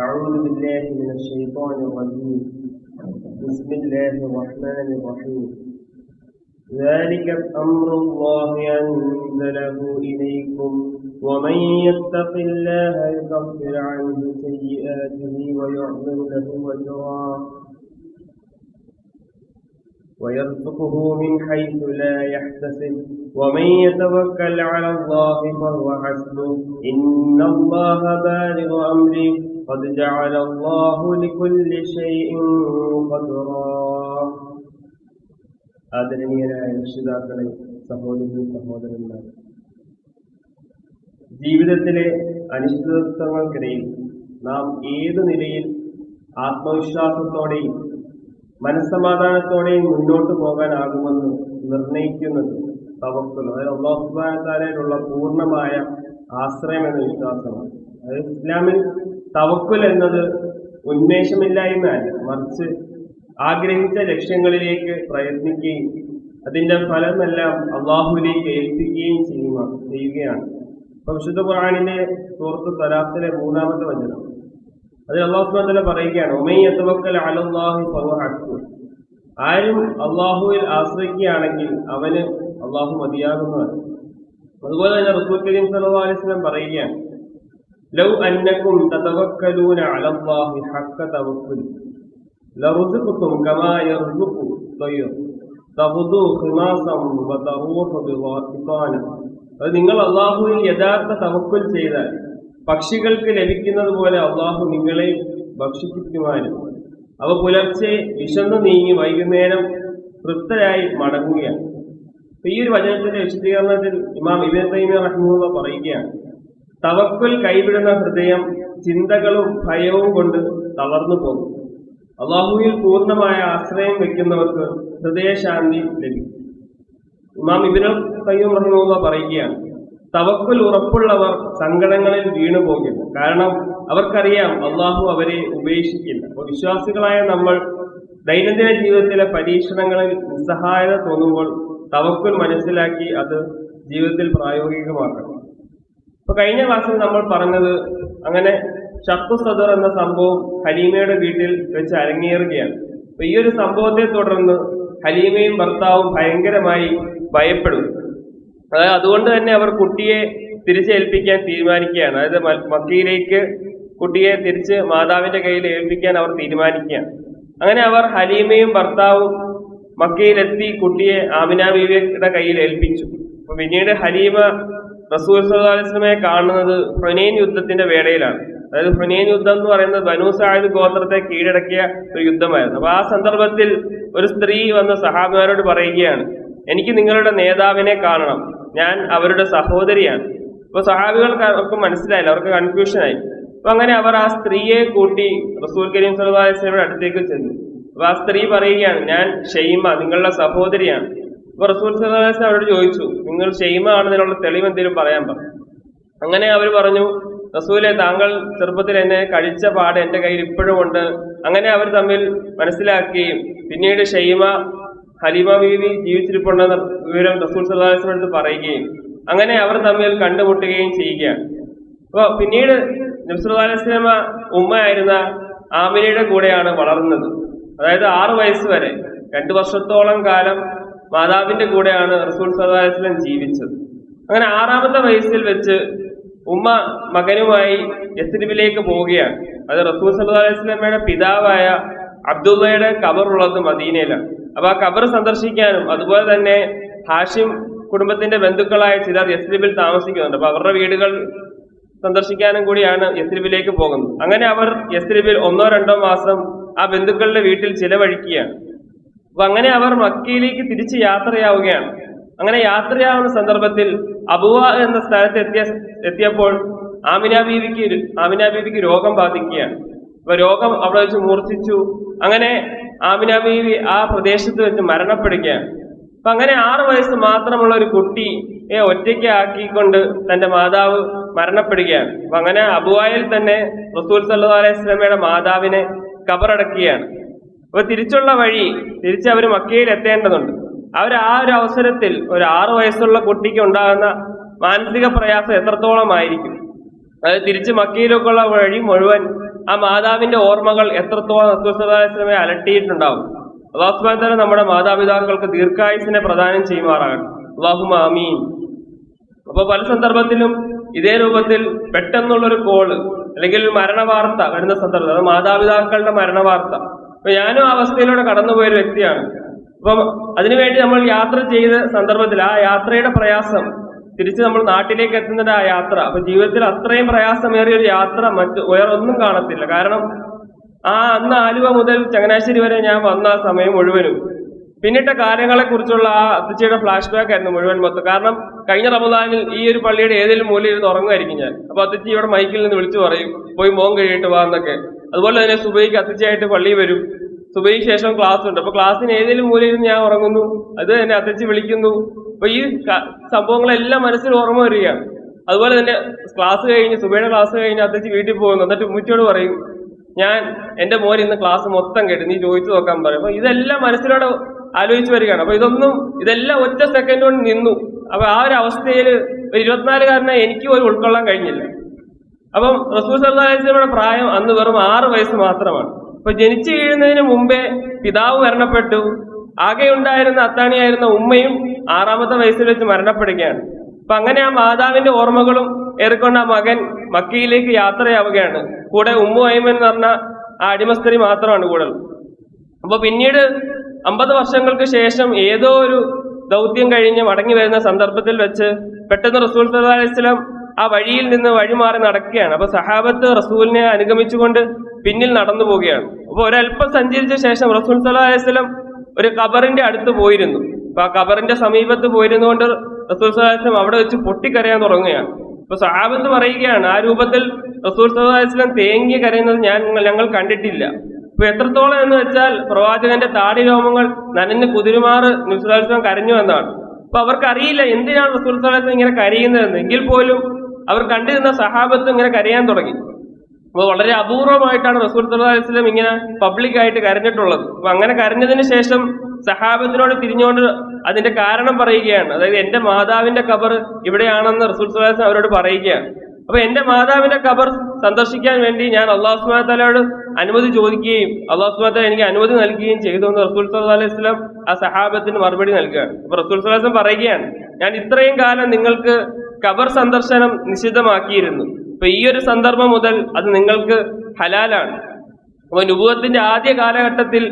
أعوذ بالله من الشيطان الرجيم. بسم الله الرحمن الرحيم. ذلك أمر الله أنزله إليكم. ومن يتق الله يكفر عنه سيئاته ويعظم له أجرا. ويرزقه من حيث لا يحتسب. ومن يتوكل على الله فهو حسبه. إن الله بالغ أمره. قد جعل الله لكل شيء قدرا ആദരണീയരായ രക്ഷിതാക്കളെ സഹോദരി സഹോദരന്മാർ ജീവിതത്തിലെ അനിശ്ചിതത്വങ്ങൾക്കിടയിൽ നാം ഏത് നിലയിൽ ആത്മവിശ്വാസത്തോടെയും മനസ്സമാധാനത്തോടെയും മുന്നോട്ട് പോകാനാകുമെന്ന് നിർണയിക്കുന്നത് തവക്കുൽ അതായത് അള്ളാഹുബാനുള്ള പൂർണ്ണമായ ആശ്രയം എന്ന വിശ്വാസമാണ് അതായത് ഇസ്ലാമിൽ തവക്കുൽ എന്നത് ഉന്മേഷമില്ലായ്മയല്ല. മറിച്ച് ആഗ്രഹിച്ച ലക്ഷ്യങ്ങളിലേക്ക് പ്രയത്നിക്കുകയും അതിന്റെ ഫലമെല്ലാം അള്ളാഹുവിലേക്ക് ഏൽപ്പിക്കുകയും ചെയ്യുക ചെയ്യുകയാണ്. വിശുദ്ധ ഖുർആാനിന്റെ സുഹൃത്ത് തലാത്തിലെ മൂന്നാമത്തെ വചനം. അത് അള്ളാഹുബാദല പറയുകയാണ് ഒമയ്യത്തവക്കൽ അലല്ലാഹു ഫഹു ആരും അള്ളാഹുവിൽ ആശ്രയിക്കുകയാണെങ്കിൽ അവന് അള്ളാഹു മതിയാകുന്നതാണ്. അതുപോലെ തന്നെ റസൂൽ കരീം സലഹ് അലൈഹി സ്വലം പറയുകയാണ് ലൗ അന്നക്കും തതവക്കലൂന അലല്ലാഹി ഹഖ തവക്കുൽ. ലറുസുഖും കമാ യർസുഖു തയ്യർ. തഹുദു ഖിമാസം വതറൂഹു ബിവാതിഖാന അത് നിങ്ങൾ അള്ളാഹുവിൽ യഥാർത്ഥ തവക്കുൽ ചെയ്താൽ പക്ഷികൾക്ക് ലഭിക്കുന്നത് പോലെ അള്ളാഹു നിങ്ങളെ ഭക്ഷിപ്പിക്കുവാനും അവ പുലർച്ചെ വിശന്നു നീങ്ങി വൈകുന്നേരം തൃപ്തരായി മടങ്ങുകയാണ്. ഈ ഒരു വചനത്തിന്റെ വിശദീകരണത്തിൽ ഇമാം ഇബൻ തൈമി റഹ്മുള്ള പറയുകയാണ്. തവക്കുൽ കൈവിടുന്ന ഹൃദയം ചിന്തകളും ഭയവും കൊണ്ട് തളർന്നു പോകും. അള്ളാഹുവിൽ പൂർണമായ ആശ്രയം വെക്കുന്നവർക്ക് ഹൃദയശാന്തി ലഭിക്കും. ഇമാം ഇബിനുൽ കയ്യൂം റഹിമുള്ള പറയുകയാണ് തവക്കുൽ ഉറപ്പുള്ളവർ സങ്കടങ്ങളിൽ വീണു പോകില്ല കാരണം അവർക്കറിയാം അള്ളാഹു അവരെ ഉപേക്ഷിക്കില്ല. അപ്പൊ വിശ്വാസികളായ നമ്മൾ ദൈനംദിന ജീവിതത്തിലെ പരീക്ഷണങ്ങളിൽ നിസ്സഹായത തോന്നുമ്പോൾ തവക്കുൽ മനസ്സിലാക്കി അത് ജീവിതത്തിൽ പ്രായോഗികമാക്കണം. ഇപ്പൊ കഴിഞ്ഞ ക്ലാസ്സിൽ നമ്മൾ പറഞ്ഞത് അങ്ങനെ ഷക്കു സദർ എന്ന സംഭവം ഹലീമയുടെ വീട്ടിൽ വെച്ച് അരങ്ങേറുകയാണ്. അപ്പൊ ഈ ഒരു സംഭവത്തെ തുടർന്ന് ഹലീമയും ഭർത്താവും ഭയങ്കരമായി ഭയപ്പെടും. അതായത് അതുകൊണ്ട് തന്നെ അവർ കുട്ടിയെ തിരിച്ചേൽപ്പിക്കാൻ തീരുമാനിക്കുകയാണ്. അതായത് മക്കയിലേക്ക് കുട്ടിയെ തിരിച്ച് മാതാവിന്റെ കയ്യിൽ ഏൽപ്പിക്കാൻ അവർ തീരുമാനിക്കുകയാണ്. അങ്ങനെ അവർ ഹലീമയും ഭർത്താവും മക്കയിലെത്തി കുട്ടിയെ ആമിന ബീവിയുടെ കയ്യിൽ ഏൽപ്പിച്ചു. അപ്പൊ പിന്നീട് ഹലീമ റസൂൽ സുല്ലാസ്ലമയെ കാണുന്നത് ഹുനൈൻ യുദ്ധത്തിന്റെ വേളയിലാണ്. അതായത് ഹുനൈൻ യുദ്ധം എന്ന് പറയുന്നത് ബനു സാഹിദ് ഗോത്രത്തെ കീഴടക്കിയ ഒരു യുദ്ധമായിരുന്നു. അപ്പൊ ആ സന്ദർഭത്തിൽ ഒരു സ്ത്രീ വന്ന സഹാബിമാരോട് പറയുകയാണ് എനിക്ക് നിങ്ങളുടെ നേതാവിനെ കാണണം. ഞാൻ അവരുടെ സഹോദരിയാണ്. അപ്പൊ സഹാബികൾക്ക് അവർക്ക് മനസ്സിലായില്ല അവർക്ക് കൺഫ്യൂഷനായി അപ്പൊ അങ്ങനെ അവർ ആ സ്ത്രീയെ കൂട്ടി റസൂൽ കരീം വസല്ലമയുടെ അടുത്തേക്ക് ചെന്നു. അപ്പൊ ആ സ്ത്രീ പറയുകയാണ് ഞാൻ ഷെയ്മ നിങ്ങളുടെ സഹോദരിയാണ്. അപ്പൊ റസൂൽ വസല്ലം അവരോട് ചോദിച്ചു നിങ്ങൾ ഷെയ്മ ആണെന്നതിനുള്ള തെളിവ് എന്തെങ്കിലും പറയാൻ പറഞ്ഞു അങ്ങനെ അവർ പറഞ്ഞു റസൂലെ താങ്കൾ ചെറുപ്പത്തിൽ എന്നെ കഴിച്ച പാട് എന്റെ കയ്യിൽ ഇപ്പോഴും ഉണ്ട്. അങ്ങനെ അവർ തമ്മിൽ മനസ്സിലാക്കുകയും പിന്നീട് ഷെയ്മ ഹലീമ ബീവി ജീവിച്ചിരിപ്പുണ്ടെന്ന വിവരം റസൂൽ അടുത്ത് പറയുകയും അങ്ങനെ അവർ തമ്മിൽ കണ്ടുമുട്ടുകയും ചെയ്യുകയാണ്. അപ്പോൾ പിന്നീട് നബ്സുല്ലാസ്ലമ ഉമ്മയായിരുന്ന ആമിനയുടെ കൂടെയാണ് വളർന്നത്. അതായത് ആറു വയസ്സ് വരെ രണ്ടു വർഷത്തോളം കാലം മാതാവിന്റെ കൂടെയാണ് റസൂൽ അലൈഹി ജീവിച്ചത്. അങ്ങനെ ആറാമത്തെ വയസ്സിൽ വെച്ച് ഉമ്മ മകനുമായി യസ്രിബിലേക്ക് പോവുകയാണ്. അത് റസൂൽ വസല്ലമയുടെ പിതാവായ അബ്ദുള്ളയുടെ കബറുള്ളത് മദീനയിലാണ്. അപ്പൊ ആ കബർ സന്ദർശിക്കാനും അതുപോലെ തന്നെ ഹാഷിം കുടുംബത്തിന്റെ ബന്ധുക്കളായ ചിലർ യസ്രിബിൽ താമസിക്കുന്നുണ്ട്. അപ്പൊ അവരുടെ വീടുകൾ സന്ദർശിക്കാനും കൂടിയാണ് യസ്രിബിലേക്ക് പോകുന്നത്. അങ്ങനെ അവർ യസ്രിബിൽ ഒന്നോ രണ്ടോ മാസം ആ ബന്ധുക്കളുടെ വീട്ടിൽ ചിലവഴിക്കുകയാണ്. അപ്പൊ അങ്ങനെ അവർ മക്കയിലേക്ക് തിരിച്ച് യാത്രയാവുകയാണ്. അങ്ങനെ യാത്രയാവുന്ന സന്ദർഭത്തിൽ അബുവ എന്ന സ്ഥലത്ത് എത്തിയ എത്തിയപ്പോൾ ആമിന ബീവിക്ക് ആമിന ബീവിക്ക് രോഗം ബാധിക്കുകയാണ്. അപ്പൊ രോഗം അവിടെ വെച്ച് മൂർച്ഛിച്ചു. അങ്ങനെ ആമിന ബീവി ആ പ്രദേശത്ത് വെച്ച് മരണപ്പെടുകയാണ്. അപ്പൊ അങ്ങനെ ആറു വയസ്സ് മാത്രമുള്ള ഒരു കുട്ടിയെ ഒറ്റയ്ക്ക് ആക്കിക്കൊണ്ട് തന്റെ മാതാവ് മരണപ്പെടുകയാണ്. അപ്പൊ അങ്ങനെ അബുവായിൽ തന്നെ റസൂൽ സല്ലു അലൈഹി സ്വലമയുടെ മാതാവിനെ കബറടക്കുകയാണ്. അപ്പൊ തിരിച്ചുള്ള വഴി തിരിച്ച് അവർ മക്കയിൽ എത്തേണ്ടതുണ്ട്. അവർ ആ ഒരു അവസരത്തിൽ ഒരു ആറു വയസ്സുള്ള കുട്ടിക്ക് ഉണ്ടാകുന്ന മാനസിക പ്രയാസം എത്രത്തോളമായിരിക്കും അത് തിരിച്ച് മക്കയിലേക്കുള്ള വഴി മുഴുവൻ ആ മാതാവിന്റെ ഓർമ്മകൾ എത്രത്തോളം അസ്വസ്ഥതാശ്രമെ അലട്ടിയിട്ടുണ്ടാവും. അള്ളാഹുസ്മാൻ നമ്മുടെ മാതാപിതാക്കൾക്ക് ദീർഘായുസിനെ പ്രദാനം ചെയ്യുമാറാകട്ടെ. അള്ളാഹു ആമീൻ. അപ്പൊ പല സന്ദർഭത്തിലും ഇതേ രൂപത്തിൽ പെട്ടെന്നുള്ളൊരു കോൾ അല്ലെങ്കിൽ മരണവാർത്ത വരുന്ന സന്ദർഭം അത് മാതാപിതാക്കളുടെ മരണവാർത്ത. അപ്പൊ ഞാനും ആ അവസ്ഥയിലൂടെ കടന്നുപോയ ഒരു വ്യക്തിയാണ്. അപ്പം അതിനുവേണ്ടി നമ്മൾ യാത്ര ചെയ്ത സന്ദർഭത്തിൽ ആ യാത്രയുടെ പ്രയാസം തിരിച്ച് നമ്മൾ നാട്ടിലേക്ക് എത്തുന്നത് ആ യാത്ര അപ്പൊ ജീവിതത്തിൽ അത്രയും പ്രയാസമേറിയ ഒരു യാത്ര മറ്റ് വേറെ ഒന്നും കാണത്തില്ല. കാരണം ആ അന്ന് ആലുവ മുതൽ ചങ്ങനാശ്ശേരി വരെ ഞാൻ വന്ന ആ സമയം മുഴുവനും പിന്നിട്ട കാര്യങ്ങളെ കുറിച്ചുള്ള ആ അത്തച്ചയുടെ ഫ്ലാഷ് ബാക്ക് ആയിരുന്നു മുഴുവൻ മൊത്തം. കാരണം കഴിഞ്ഞ റമദാനിൽ ഈ ഒരു പള്ളിയുടെ ഏതെങ്കിലും മൂലയിൽ ഇരുന്ന് ഉറങ്ങുമായിരിക്കും ഞാൻ. അപ്പൊ അത്തച്ചി ഇവിടെ മൈക്കിൽ നിന്ന് വിളിച്ചു പറയും പോയി മോൻ കഴിയിട്ട് വാ എന്നൊക്കെ. അതുപോലെ തന്നെ സുബൈക്ക് അത്തച്ചയായിട്ട് പള്ളി വരും. സുബൈക്ക് ശേഷം ക്ലാസ് ഉണ്ട്. അപ്പൊ ക്ലാസ്സിന് ഏതെങ്കിലും മൂലയിൽ ഞാൻ ഉറങ്ങുന്നു. അത് തന്നെ അത്തച്ചി വിളിക്കുന്നു. അപ്പൊ ഈ സംഭവങ്ങളെല്ലാം മനസ്സിൽ ഓർമ്മ വരികയാണ്. അതുപോലെ തന്നെ ക്ലാസ് കഴിഞ്ഞ് സുബൈയുടെ ക്ലാസ് കഴിഞ്ഞ് അത്തച്ചി വീട്ടിൽ പോകുന്നു. എന്നിട്ട് ഉമ്മച്ചിയോട് പറയും ഞാൻ എന്റെ മോൻ ഇന്ന് ക്ലാസ് മൊത്തം കേട്ടു നീ ചോദിച്ചു നോക്കാൻ പറയും. അപ്പൊ ഇതെല്ലാം മനസ്സിലൂടെ ആലോചിച്ച് വരികയാണ്. അപ്പൊ ഇതൊന്നും ഇതെല്ലാം ഒറ്റ സെക്കൻഡ് കൊണ്ട് നിന്നു. അപ്പൊ ആ ഒരു അവസ്ഥയിൽ ഒരു ഇരുപത്തിനാലുകാരനെ എനിക്ക് ഒരു ഉൾക്കൊള്ളാൻ കഴിഞ്ഞില്ല. അപ്പം റസൂൽ സല്ലാസ്ലമയുടെ പ്രായം അന്ന് വെറും ആറ് വയസ്സ് മാത്രമാണ്. അപ്പൊ ജനിച്ചു വീഴുന്നതിന് മുമ്പേ പിതാവ് മരണപ്പെട്ടു. ആകെ ഉണ്ടായിരുന്ന അത്താണിയായിരുന്ന ഉമ്മയും ആറാമത്തെ വയസ്സിൽ വെച്ച് മരണപ്പെടുകയാണ്. അപ്പൊ അങ്ങനെ ആ മാതാവിന്റെ ഓർമ്മകളും ഏറിക്കൊണ്ട് ആ മകൻ മക്കയിലേക്ക് യാത്രയാവുകയാണ്. കൂടെ ഉമ്മു അയ്മൻ എന്ന് പറഞ്ഞ ആ അടിമസ്ത്രീ മാത്രമാണ് കൂടെ അപ്പൊ പിന്നീട് അമ്പത് വർഷങ്ങൾക്ക് ശേഷം ഏതോ ഒരു ദൗത്യം കഴിഞ്ഞ് മടങ്ങി വരുന്ന സന്ദർഭത്തിൽ വെച്ച് പെട്ടെന്ന് റസൂൽ സല്ലല്ലാഹു അലൈഹി വസല്ലം ആ വഴിയിൽ നിന്ന് വഴിമാറി നടക്കുകയാണ്. അപ്പൊ സഹാബത്ത് റസൂലിനെ അനുഗമിച്ചുകൊണ്ട് പിന്നിൽ നടന്നു പോവുകയാണ്. അപ്പൊ ഒരല്പം സഞ്ചരിച്ച ശേഷം റസൂൽ സല്ലല്ലാഹു അലൈഹി വസല്ലം ഒരു കബറിന്റെ അടുത്ത് പോയിരുന്നു. അപ്പൊ ആ കബറിന്റെ സമീപത്ത് പോയിരുന്നു കൊണ്ട് റസൂൽ വസല്ലം അവിടെ വെച്ച് പൊട്ടിക്കരയാൻ തുടങ്ങുകയാണ്. അപ്പൊ സഹാബത്ത് പറയുകയാണ് ആ രൂപത്തിൽ റസൂൽ വസല്ലം തേങ്ങി കരയുന്നത് ഞാൻ ഞങ്ങൾ കണ്ടിട്ടില്ല. അപ്പൊ എത്രത്തോളം എന്ന് വെച്ചാൽ പ്രവാചകന്റെ താടി രോമങ്ങൾ നനഞ്ഞ് കുതിരുമാറ് നുസ്ലാസ്ലം കരഞ്ഞു എന്നാണ്. അപ്പൊ അവർക്കറിയില്ല എന്തിനാണ് റസൂൽ സലാസ്ലം ഇങ്ങനെ കരയുന്നതെന്ന്. എങ്കിൽ പോലും അവർ കണ്ടിരുന്ന സഹാബത്ത് ഇങ്ങനെ കരയാൻ തുടങ്ങി. അപ്പോൾ വളരെ അപൂർവമായിട്ടാണ് റസൂൽ സല്ലാസ്ലം ഇങ്ങനെ പബ്ലിക് ആയിട്ട് കരഞ്ഞിട്ടുള്ളത്. അപ്പൊ അങ്ങനെ കരഞ്ഞതിന് ശേഷം സഹാബത്തിനോട് തിരിഞ്ഞുകൊണ്ട് അതിന്റെ കാരണം പറയുകയാണ്. അതായത് എന്റെ മാതാവിന്റെ കബർ ഇവിടെയാണെന്ന് റസൂൽ സല്ലാസ്ലം അവരോട് പറയുകയാണ്. അപ്പൊ എന്റെ മാതാവിന്റെ കബർ സന്ദർശിക്കാൻ വേണ്ടി ഞാൻ അള്ളാഹു സുബാനോട് അനുമതി ചോദിക്കുകയും അള്ളാഹു സുബാന എനിക്ക് അനുമതി നൽകുകയും ചെയ്തു എന്ന് റസൂൽ വസല്ലം ആ സഹാബത്തിന് മറുപടി നൽകുകയാണ്. അപ്പൊ റസൂൽ സല്ലാസ്ലം പറയുകയാണ്. ഞാൻ ഇത്രയും കാലം നിങ്ങൾക്ക് ഖബർ സന്ദർശനം നിഷിദ്ധമാക്കിയിരുന്നു. അപ്പൊ ഈ ഒരു സന്ദർഭം മുതൽ അത് നിങ്ങൾക്ക് ഹലാലാണ്. അപ്പൊ നുബുവത്തിന്റെ ആദ്യ കാലഘട്ടത്തിൽ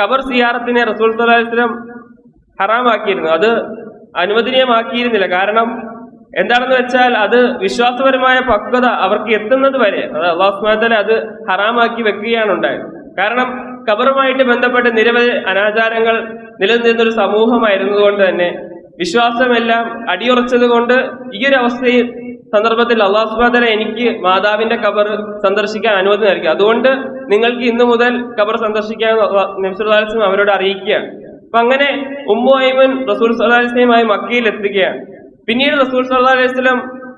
ഖബർ സിയാറത്തിനെ റസൂൽ സ്വലാസ്ലം ഹറാമാക്കിയിരുന്നു. അത് അനുവദനീയമാക്കിയിരുന്നില്ല. കാരണം എന്താണെന്ന് വെച്ചാൽ അത് വിശ്വാസപരമായ പക്വത അവർക്ക് എത്തുന്നത് വരെ അത് അള്ളാഹുസ്മാല അത് ഹറാമാക്കി വെക്കുകയാണ് ഉണ്ടായത്. കാരണം ഖബറുമായിട്ട് ബന്ധപ്പെട്ട് നിരവധി അനാചാരങ്ങൾ നിലനിന്നിരുന്നൊരു സമൂഹമായിരുന്നതുകൊണ്ട് തന്നെ വിശ്വാസമെല്ലാം അടിയുറച്ചത് കൊണ്ട് ഈ ഒരു അവസ്ഥയിൽ സന്ദർഭത്തിൽ അള്ളാഹുബാദല എനിക്ക് മാതാവിന്റെ കബർ സന്ദർശിക്കാൻ അനുമതി നൽകി. അതുകൊണ്ട് നിങ്ങൾക്ക് ഇന്നു മുതൽ കബർ സന്ദർശിക്കാൻ നബ്സുല്ലാസ്ലം അവരോട് അറിയിക്കുകയാണ്. അപ്പൊ അങ്ങനെ ഉമ്മു ഐമൻ റസൂൽ സല്ലാസ്ലയുമായി മക്കയിൽ എത്തുകയാണ്. പിന്നീട് റസൂൽ സല്ലാ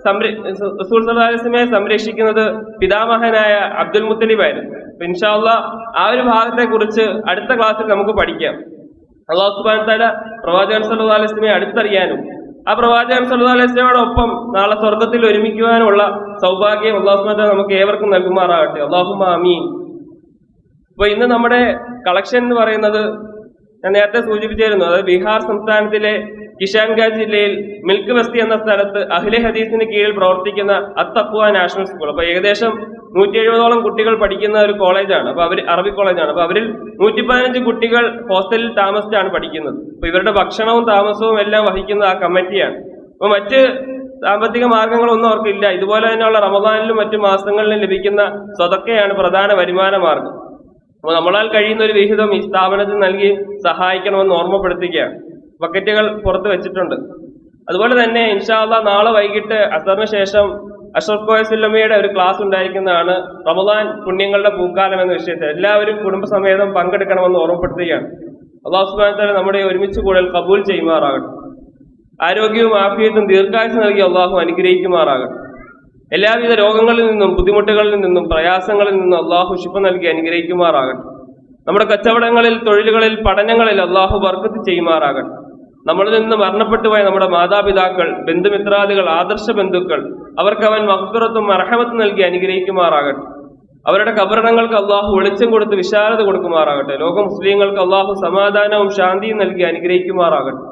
സംര- റസൂൽ സല്ലാ അലൈഹി വസല്ലമയെ സംരക്ഷിക്കുന്നത് പിതാമഹനായ അബ്ദുൽ മുത്തലിബായിരുന്നു. ആയിരുന്നു ഇൻഷാ അള്ളാഹ് ആ ഒരു ഭാഗത്തെ കുറിച്ച് അടുത്ത ക്ലാസ്സിൽ നമുക്ക് പഠിക്കാം. അള്ളാഹു സുബാൻ തആല പ്രവാചകൻ സല്ലു അലൈഹി വസല്ലമയെ അടുത്തറിയാനും ആ പ്രവാചകൻ സല്ലു അലൈഹി വസല്ലമയോടൊപ്പം നാളെ സ്വർഗത്തിൽ ഒരുമിക്കുവാനുള്ള സൗഭാഗ്യം അള്ളാഹു സുബാൻ നമുക്ക് ഏവർക്കും നൽകുമാറാകട്ടെ. അള്ളാഹു മാമീൻ അപ്പൊ ഇന്ന് നമ്മുടെ കളക്ഷൻ എന്ന് പറയുന്നത് ഞാൻ നേരത്തെ സൂചിപ്പിച്ചിരുന്നു അതായത് ബീഹാർ സംസ്ഥാനത്തിലെ കിഷാൻഗാജ് ജില്ലയിൽ മിൽക്ക് ബസ്തി എന്ന സ്ഥലത്ത് അഖിലെ ഹദീസിന് കീഴിൽ പ്രവർത്തിക്കുന്ന അത്തപ്പുവാ നാഷണൽ സ്കൂൾ. അപ്പൊ ഏകദേശം നൂറ്റി എഴുപതോളം കുട്ടികൾ പഠിക്കുന്ന ഒരു കോളേജാണ്. അപ്പൊ അവർ അറബി കോളേജാണ്. അപ്പൊ അവരിൽ നൂറ്റി പതിനഞ്ച് കുട്ടികൾ ഹോസ്റ്റലിൽ താമസിച്ചാണ് പഠിക്കുന്നത്. അപ്പൊ ഇവരുടെ ഭക്ഷണവും താമസവും എല്ലാം വഹിക്കുന്നത് ആ കമ്മിറ്റിയാണ്. അപ്പൊ മറ്റ് സാമ്പത്തിക മാർഗങ്ങളൊന്നും അവർക്കില്ല. ഇതുപോലെ തന്നെയുള്ള റമദാനിലും മറ്റു മാസങ്ങളിലും ലഭിക്കുന്ന സ്വതക്കയാണ് പ്രധാന വരുമാന മാർഗം. അപ്പോൾ നമ്മളാൽ കഴിയുന്ന ഒരു വിഹിതം ഈ സ്ഥാപനത്തിൽ നൽകി സഹായിക്കണമെന്ന് ഓർമ്മപ്പെടുത്തിക്കുകയാണ് ബക്കറ്റുകൾ പുറത്ത് വെച്ചിട്ടുണ്ട്. അതുപോലെ തന്നെ ഇൻഷാല്ല നാളെ വൈകിട്ട് അസറിന് ശേഷം അഷ്റഫ് കോയസുല്ലമ്മയുടെ ഒരു ക്ലാസ് ഉണ്ടായിരിക്കുന്നതാണ് റമദാൻ പുണ്യങ്ങളുടെ പൂക്കാലം എന്ന വിഷയത്തിൽ. എല്ലാവരും കുടുംബസമേതം പങ്കെടുക്കണമെന്ന് ഓർമ്മപ്പെടുത്തുകയാണ്. അള്ളാഹു സുബ്ഹാനഹു വ തആല നമ്മുടെ ഒരുമിച്ച് കൂടൽ കബൂൽ ചെയ്യുമാറാകട്ടെ. ആരോഗ്യവും ആഫിയത്തും ദീർഘായുസ് നൽകി അള്ളാഹു അനുഗ്രഹിക്കുമാറാകട്ടെ. എല്ലാവിധ രോഗങ്ങളിൽ നിന്നും ബുദ്ധിമുട്ടുകളിൽ നിന്നും പ്രയാസങ്ങളിൽ നിന്നും അള്ളാഹു ശിപ്പ നൽകി അനുഗ്രഹിക്കുമാറാകട്ടെ. നമ്മുടെ കച്ചവടങ്ങളിൽ തൊഴിലുകളിൽ പഠനങ്ങളിൽ അള്ളാഹു ബർക്കത്ത് ചെയ്യുമാറാകട്ടെ. നമ്മളിൽ നിന്ന് മരണപ്പെട്ടു പോയ നമ്മുടെ മാതാപിതാക്കൾ ബന്ധുമിത്രാദികൾ ആദർശ ബന്ധുക്കൾ അവർക്ക് അവൻ മഹ്ഫിറത്തും അർഹമത്തും നൽകി അനുഗ്രഹിക്കുമാറാകട്ടെ. അവരുടെ കബറിടങ്ങൾക്ക് അള്ളാഹു വെളിച്ചം കൊടുത്ത് വിശാലത കൊടുക്കുമാറാകട്ടെ. ലോക മുസ്ലിങ്ങൾക്ക് അള്ളാഹു സമാധാനവും ശാന്തിയും നൽകി അനുഗ്രഹിക്കുമാറാകട്ടെ.